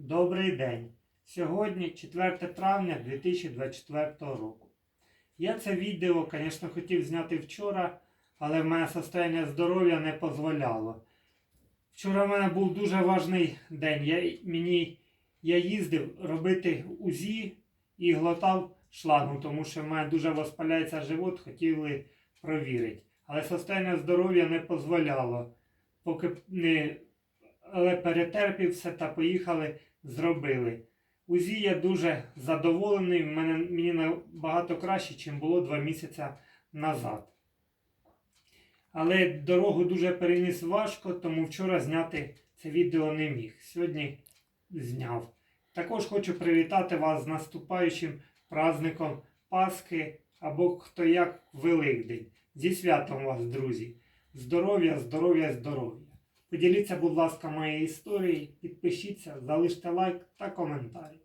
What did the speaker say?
Добрий день! Сьогодні 4 травня 2024 року. Я це відео, звісно, хотів зняти вчора, але в мене состояння здоров'я не дозволяло. Вчора в мене був дуже важний день. Я, мені, я їздив робити УЗІ і глотав шлагу, тому що в мене дуже воспаляється живот, хотіли провірити. Але состояння здоров'я не дозволяло. Поки не але перетерпів все та поїхали, зробили. УЗІ я дуже задоволений, мені набагато краще, ніж було два місяці назад. Але дорогу дуже переніс важко, тому вчора зняти це відео не міг. Сьогодні зняв. Також хочу привітати вас з наступаючим праздником Пасхи або хто як Великдень. Зі святом вас, друзі! Здоров'я, здоров'я, здоров'я! Поділіться, будь ласка, моєю історією, підпишіться, залиште лайк та коментарі.